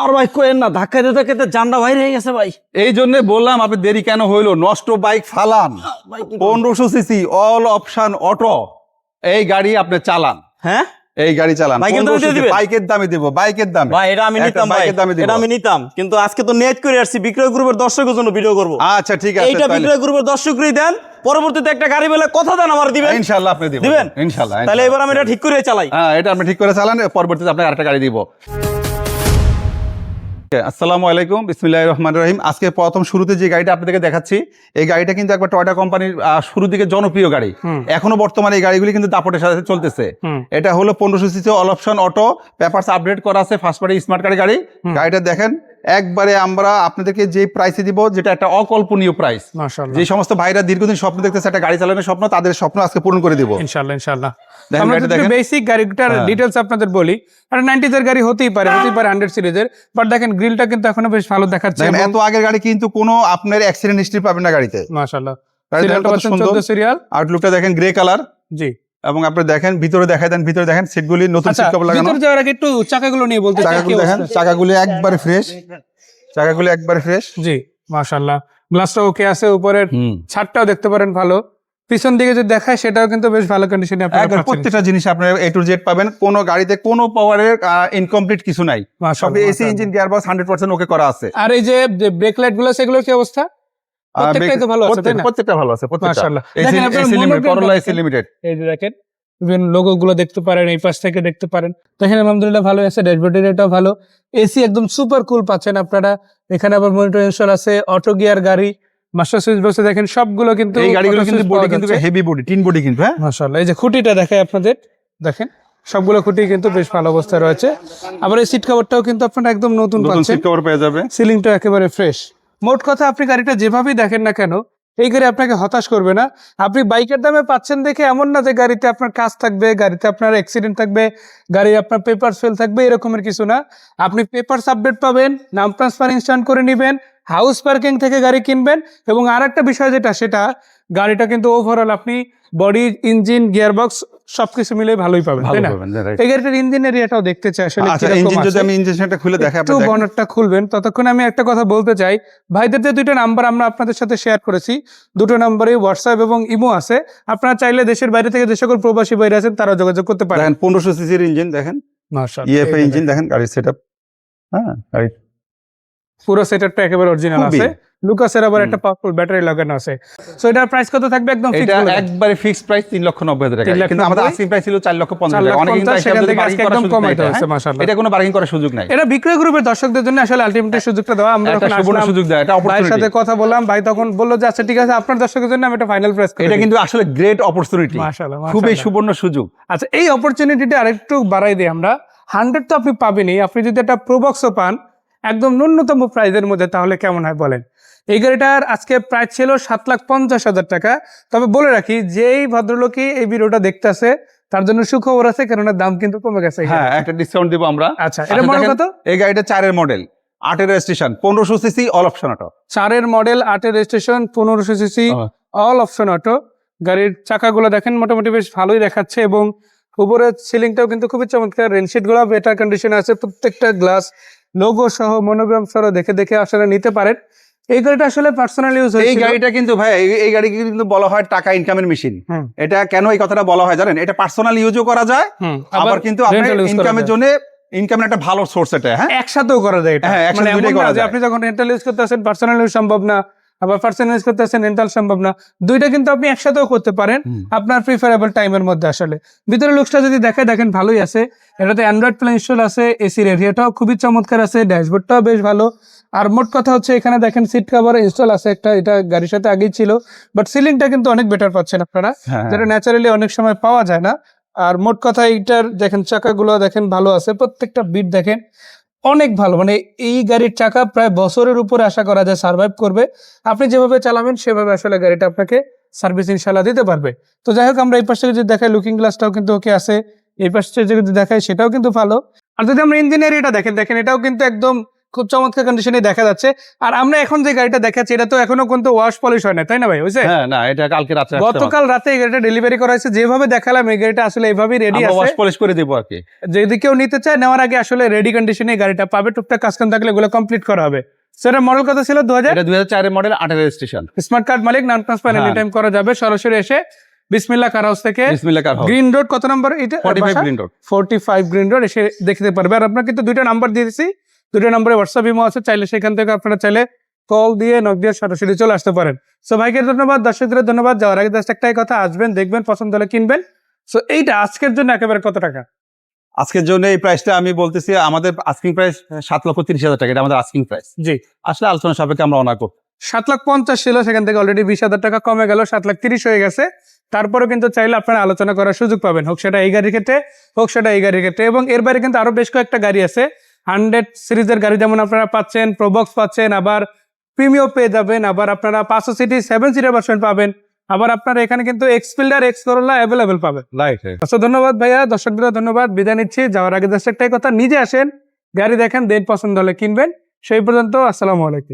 আর ভাই কোয়েন না ধাক্কাতে ধাক্কাতে জানটা বাইরে হয়ে গেছে ভাই। এই জন্য বললাম আপনি দেরি কেন হইল? নষ্ট বাইক ফালান। পনেরোশো সিসি অল অপশন অটো। এই গাড়ি আপনি চালান। হ্যাঁ? এই গাড়ি চালান। বাইকের দামে 1500 দিয়ে দিবেন? বাইকের দামে দিব বাইকের দামে। ভাই এটা আমি নিতাম বাইকের দামে দিব। এটা আমি নিতাম। কিন্তু আজকে তো নেট করে আসছি বিক্রয় গ্রুপের দর্শকের জন্য ভিডিও করব। আচ্ছা ঠিক আছে এইটা বিক্রয় গ্রুপের দর্শকই দেন পরবর্তীতে একটা গাড়ি পেলে কথা দেন আমার দিবেন। ইনশাআল্লাহ আপনি দিবেন দিবেন? ইনশাআল্লাহ তাহলে এবার আমি এটা ঠিক করে চালাই। হ্যাঁ এটা আপনি ঠিক করে চালান পরবর্তীতে আপনাকে আরেকটা গাড়ি দিব। আসসালামু আলাইকুম। বিসমিল্লাহ রহমান রহিম। আজকে প্রথম শুরুতে যে গাড়িটা আপনাদেরকে দেখাচ্ছি এই গাড়িটা কিন্তু একবার টয়টা কোম্পানির শুরু দিকে জনপ্রিয় গাড়ি। এখনও বর্তমানে এই গাড়িগুলি কিন্তু দাপটের সাথে চলতেছে। এটা হলো পনেরোশো CC all option auto paper update করা আছে ফার্স্ট পার্টি স্মার্ট গাড়ি। গাড়িটা দেখেন একবারে আমরা আপনাদেরকে যে প্রাইসে দিব যেটা একটা অকল্পনীয় প্রাইস যে সমস্ত ভাইরা দীর্ঘদিন স্বপ্ন দেখতেছে একটা গাড়ি চালানোর স্বপ্ন তাদের স্বপ্ন আজকে পূরণ করে দিব। ইনশাআল্লাহ ইনশাআল্লাহ। দেখেন আমরা যদি বেসিক গাড়িটার হ্যাঁ। আপনাদের বলি আর 90s এর গাড়ি হতেই পারে হতেই পারে 100 সিরিজের বাট দেখেন গ্রিলটা কিন্তু এখনও বেশ ভালো দেখাচ্ছে এত আগের গাড়ি কিন্তু কোনো আপনার অ্যাক্সিডেন্ট হিস্ট্রি পাবেন না গাড়িতে। মাশাআল্লাহ। গাড়িটা সিরিয়ালটা কত পাচ্ছেন সুন্দর। 14 সিরিয়াল আউটলুকটা দেখেন গ্রে কালার জি। এবং আপনি দেখেন ভিতরে দেখাই দেন ভিতরে দেখেন সিটগুলি নতুন আচ্ছা সিট কভার লাগানো। ভিতর যাওয়ার আগে একটু চাকাগুলো নিয়ে বলতে চাই কি দেখেন? চাকাগুলি একবারে ফ্রেশ চাকাগুলি একবারে ফ্রেশ জি মাশাআল্লাহ। গ্লাসটা ওকে আছে উপরের ছাদটাও দেখতে পারেন ভালো। পিছন দিকে যদি দেখায় সেটাও কিন্তু বেশ ভালো কন্ডিশনে আপনারা প্রত্যেকটা জিনিস আপনার এ টু জেড পাবেন। কোনো গাড়িতে কোনো পাওয়ারের ইনকমপ্লিট কিছু নাই। সব AC engine gear box hundred percent okay করা আছে। আর এই যে ব্রেক লাইটগুলো সেগুলোর কি অবস্থা? প্রত্যেকটাই তো ভালো আছে, তাই না? প্রত্যেকটা ভালো আছে মাশাআল্লাহ। AC AC limited monogram Corolla AC দেখেন। লিমিটেড এই যে দেখেন বিভিন্ন লোগো গুলো দেখতে পারেন এই পাশ থেকে দেখতে পারেন। দেখেন আলহামদুলিল্লাহ ভালো আছে ড্যাশবোর্ডের এটাও ভালো। এসি একদম সুপার কুল পাচ্ছেন আপনারা। এখানে আবার মনিটর ইনস্টল আছে অটো গিয়ার গাড়ি মাস্টার সুইচ বসে দেখেন সবগুলো কিন্তু এই গাড়িগুলো কিন্তু বডি কিন্তু হেভি বডি টিন বডি কিন্তু হ্যাঁ? মাশাআল্লাহ এই যে খুঁটিটা দেখায় আপনাদের। দেখেন সবগুলো খুঁটি কিন্তু বেশ ভালো অবস্থায় রয়েছে। আবার এই সিট কভারটাও কিন্তু আপনারা একদম নতুন নতুন পাচ্ছেন। সিট কভার পেয়ে যাবে। সিলিংটা একেবারে ফ্রেশ মোট কথা আপনি গাড়িটা যেভাবেই দেখেন না কেন, এই গাড়ি আপনাকে হতাশ করবে না। আপনি বাইকের দামে পাচ্ছেন দেখে এমন না যে গাড়িতে আপনার কাজ থাকবে, গাড়িতে আপনার অ্যাক্সিডেন্ট থাকবে, গাড়ি আপনার পেপার ফেল থাকবে, এরকমের কিছু না। আপনি পেপার আপডেট পাবেন, নাম ট্রান্সফার ইনস্ট্যান্ট করে নেবেন হাউস পার্কিং থেকে গাড়ি কিনবেন এবং আর একটা বিষয় যেটা সেটা গাড়িটা কিন্তু ওভারঅল আপনি বডি ইঞ্জিন গিয়ারবক্স সবকিছু মিলে ভালোই পাবেন তাই না? এই গাড়িটার ইঞ্জিন এরিয়াটাও দেখতে চাই আসলে আচ্ছা ইঞ্জিন যদি আছে। আমি ইঞ্জিনটা খুলে দেখাই একটু বনেটটা খুলবেন ততক্ষণ আমি একটা কথা বলতে চাই। ভাইদের যে দুইটা নাম্বার আমরা আপনাদের সাথে শেয়ার করেছি দুটো নাম্বারে হোয়াটসঅ্যাপ এবং ইমো আছে। আপনারা চাইলে দেশের বাইরে থেকে যে সকল প্রবাসী বাইরে আছেন তারা যোগাযোগ করতে পারেন। পনেরোশো সিসির ইঞ্জিন দেখেন। ইএফএ ইঞ্জিন দেখেন। গাড়ির সেট হ্যাঁ গাড়ি পুরো সেটআপটা একেবারে অরিজিনাল আছে। লুকাসের আবার একটা পাওয়ারফুল ব্যাটারি লাগানো আছে। সো এটার প্রাইস কত থাকবে? একদম fixed এটা একবারে ফিক্স প্রাইস তিন লক্ষ নব্বই হাজার টাকা। কিন্তু আমাদের। আস্কিং প্রাইস ছিল চার লক্ষ পঞ্চাশ চার লাখ টাকা। কিন্তু সেখান থেকে আজকে একদম কমাইতে হয়েছে, হ্যাঁ? মাশাআল্লাহ। এটা কোনো বার্গিং করার সুযোগ নাই। এটা বিক্রয় গ্রুপের দর্শকদের জন্য আসলে আলটিমেটলি সুযোগটা দেওয়া। আমরা একটা সুবর্ণ সুযোগ দেয় এটা ভাইয়ের সাথে কথা বললাম ভাই তখন বলল যে আচ্ছা ঠিক আছে আপনার দর্শকের জন্য আমি একটা ফাইনাল প্রাইস করি এটা কিন্তু আসলে গ্রেট অপরচুনিটি মাশাআল্লাহ, খুবই সুবর্ণ সুযোগ। আচ্ছা এই অপরচুনিটিটা আরেকটু বাড়াই দিই আমরা। হান্ড্রেড তো আপনি পাবেনই। আপনি যদি একটা প্রবক্সও পান একদম ন্যূনতম প্রাইজের মধ্যে তাহলে কেমন হয় বলেন? এই গাড়িটার আজকে প্রাইস ছিল সাত লাখ পঞ্চাশ হাজার টাকা। তবে বলে রাখি যেই ভদ্রলোকই এই ভিডিওটা দেখতেছে তার জন্য সুখবর আছে কেননা দাম কিন্তু কমে গেছে হ্যাঁ একটা ডিসকাউন্ট দিব আমরা। আচ্ছা এটা মডেল কত? এই গাড়িটা চারের মডেল আটের রেজিস্ট্রেশন পনেরোশো সিসি অল অপশন অটো চারের মডেল আটের রেজিস্ট্রেশন পনেরোশো সিসি। অল অপশন অটো গাড়ির চাকাগুলো দেখেন মোটামুটি বেশ ভালোই দেখাচ্ছে এবং উপরের সিলিংটাও কিন্তু খুবই চমৎকার। রেনশিটগুলো বেটার কন্ডিশন আছে প্রত্যেকটা গ্লাস লোগো সহ মনোগ্রাম সহ দেখে দেখে আসলে নিতে পারেন। এই গাড়িটা আসলে পার্সোনাল ইউজ এই গাড়িটা কিন্তু ভাই এই- গাড়িকে গাড়ি কিন্তু বলা হয় টাকা ইনকামের মেশিন এটা কেন এই কথাটা বলা হয় জানেন? এটা পার্সোনাল ইউজও করা যায় আবার কিন্তু আপনার ইনকামের জন্য ইনকামের একটা ভালো সোর্স এটা হ্যাঁ? একসাথেও করা যায় এটা। হ্যাঁ, একসাথে মানে করা যায়। আপনি যখন রেন্টাল ইউজ করতেছেন পার্সোনাল ইউজ সম্ভব না। আবার পার্সোনাল ইউজ করতেছেন রেন্টাল সম্ভব না দুইটা কিন্তু আপনি একসাথেও করতে পারেন। আপনার প্রিফারেবল টাইমের মধ্যে আসলে। ভিতরে লুকসটা যদি দেখে দেখেন ভালোই আছে। এটাতে অ্যান্ড্রয়েড প্লে ইনস্টল আছে এসির এরিয়াটাও খুবই চমৎকার আছে ড্যাশবোর্ডটাও বেশ ভালো। আর মোট কথা হচ্ছে এখানে দেখেন সিট কভার ইনস্টল আছে একটা এটা গাড়ির সাথে আগেই ছিল। বাট সিলিংটা কিন্তু অনেক বেটার পাচ্ছেন আপনারা। হ্যাঁ। যেটা ন্যাচারালি অনেক সময় পাওয়া যায় না। আর মোট কথা এইটার দেখেন চাকাগুলো দেখেন ভালো আছে প্রত্যেকটা বিট দেখেন। অনেক ভালো। মানে এই গাড়ির চাকা প্রায় বছরের উপরে আশা করা যায় সার্ভাইভ করবে। আপনি যেভাবে চালাবেন, সেভাবে আসলে গাড়িটা আপনাকে সার্ভিস ইনশাল্লাহ দিতে পারবে। তো যাই হোক, আমরা এই পাশ থেকে যদি দেখাই লুকিং গ্লাসটাও কিন্তু ওকে আছে। এই পাশে যদি দেখাই, সেটাও কিন্তু ভালো। আর যদি আমরা ইঞ্জিনিয়ার এটা দেখেন দেখেন এটাও কিন্তু একদম খুব চমৎকার কন্ডিশনে দেখা যাচ্ছে। আর আমরা এখন যে গাড়িটা দেখাচ্ছি এটা তো এখনও কিন্তু ওয়াশ পলিশ হয় না তাই না ভাই? বুঝছে হ্যাঁ না এটা কালকে রাত্রে গতকাল রাতে এই গাড়িটা ডেলিভারি করা হয়েছে। যেভাবে দেখালাম এই গাড়িটা আসলে এইভাবেই রেডি আছে। ওয়াশ পলিশ করে দেবো আর কি। যদি কেউ নিতে চায় নেওয়ার আগে আসলে রেডি কন্ডিশনে এই গাড়িটা পাবে। টুকটাক কাজ কাম থাকলে এগুলো কমপ্লিট করা হবে। সেটা মডেল কত ছিল? এটা মডেল আটের রেজিস্ট্রেশন স্মার্ট কার্ড মালিক নন ট্রান্সফার এনি। টাইম করা যাবে। সরাসরি এসে বিসমিল্লা কার হাউস থেকে কার গ্রিন রোড কত নম্বর? এটা forty five green road forty five green road এসে দেখতে পারবে। আর আপনার কিন্তু দুইটা নাম্বার দিয়ে দিচ্ছি দুইটা নম্বরে হোয়াটসঅ্যাপ ইমো আছে চাইলে সেখান থেকে আপনারা চাইলে কল দিয়ে নক দিয়ে সরাসরি চলে আসতে পারেন। সো ভাইকে ধন্যবাদ দর্শকদের ধন্যবাদ যাওয়ার আগে জাস্ট একটাই কথা আসবেন দেখবেন পছন্দ হলে কিনবেন। সো এইটা আজকের জন্য একেবারে কত টাকা? আজকের জন্য এই প্রাইসটা আমি বলতেছি আমাদের আস্কিং প্রাইস সাত লক্ষ তিরিশ হাজার টাকা এটা আমাদের আস্কিং প্রাইস জি। আসলে আলোচনা সাপেক্ষে আমরা অনার করব সাত লাখ পঞ্চাশ ছিল সেখান থেকে অলরেডি বিশ হাজার টাকা কমে গেল সাত লাখ তিরিশ হয়ে গেছে। তারপরেও কিন্তু চাইলে আপনারা আলোচনা করার সুযোগ পাবেন হোক সেটা এই গাড়ির ক্ষেত্রে হোক সেটা এই গাড়ির ক্ষেত্রে। এবং এর বাইরে কিন্তু আরও বেশ কয়েকটা গাড়ি আছে হান্ড্রেড সিরিজের গাড়ি যেমন আপনারা পাচ্ছেন প্রবক্স পাচ্ছেন আবার প্রিমিও পেয়ে যাবেন আবার আপনারা পাঁচশো সিটি সেভেন সিটের ভার্সন পাবেন আবার আপনারা এখানে কিন্তু এক্সফিল্ডার এক্স করোলা অ্যাভেলেবেল পাবেন। আচ্ছা ধন্যবাদ ভাইয়া দর্শকদের ধন্যবাদ বিদায় নিচ্ছি। যাওয়ার আগে দর্শকটাই একটাই কথা নিজে আসেন গাড়ি দেখেন দেন পছন্দ হলে কিনবেন। সেই পর্যন্ত আসসালামু আলাইকুম।